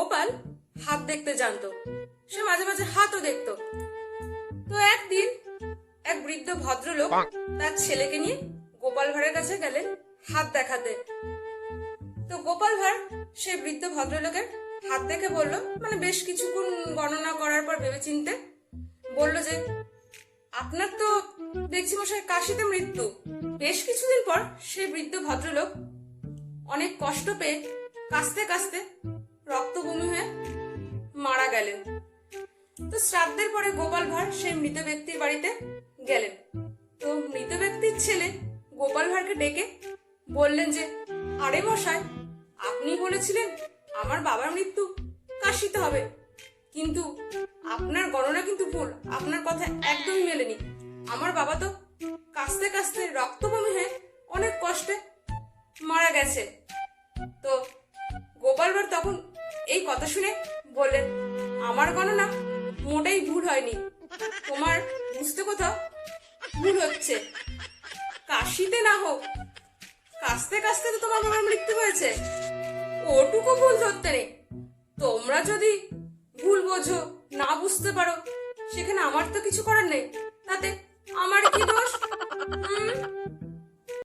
গোপাল হাত দেখতে জানতো। সে মাঝে মাঝে হাতও দেখতো। তো একদিন এক বৃদ্ধ ভদ্রলোক তার ছেলেকে নিয়ে গোপাল ভাঁড়ের কাছে গেলেন হাত দেখাতে। তো গোপাল ভাঁড় সেই বৃদ্ধ ভদ্রলোকের হাত দেখে বলল মানে বেশ কিছুক্ষণ গণনা করার পর ভেবেচিন্তে বলল যে আপনার তো দেখছি মশাই কাশিতে মৃত্যু। বেশ কিছুদিন পর সেই বৃদ্ধ ভদ্রলোক অনেক কষ্ট পেয়ে কাস্তে কাস্তে রক্ত বমি হয়ে মারা গেলেন। তো শ্রাদ্ধের পরে গোপাল ভাঁড় সেই মৃত ব্যক্তির বাড়িতে গেলেন। তো মৃত ব্যক্তির ছেলে গোপাল ভাঁড়কে ডেকে বললেন যে, আরে মশাই, আপনি বলেছিলেন আমার বাবার মৃত্যু কাশিতে হবে। কিন্তু আপনার গণনা কিন্তু ভুল, আপনার কথা একদমই মেলেনি। আমার বাবা তো কাস্তে কাস্তে রক্ত বমি হয়ে অনেক কষ্টে মারা গেছে। তো গোপাল ভাঁড় তখন এই কথা শুনে বললেন, আমার গণনা মোটেই ভুল হয়নি। তোমার বুঝতে কোথাও ভুল হচ্ছে। কাশিতে না হোক কাস্তে কাস্তে তো তোমার বাবার মৃত্যু হয়েছে। ওটুকু ভুল ধরতে নেই। তোমরা যদি ভুল বোঝো, না বুঝতে পারো, সেখানে আমার তো কিছু করার নেই।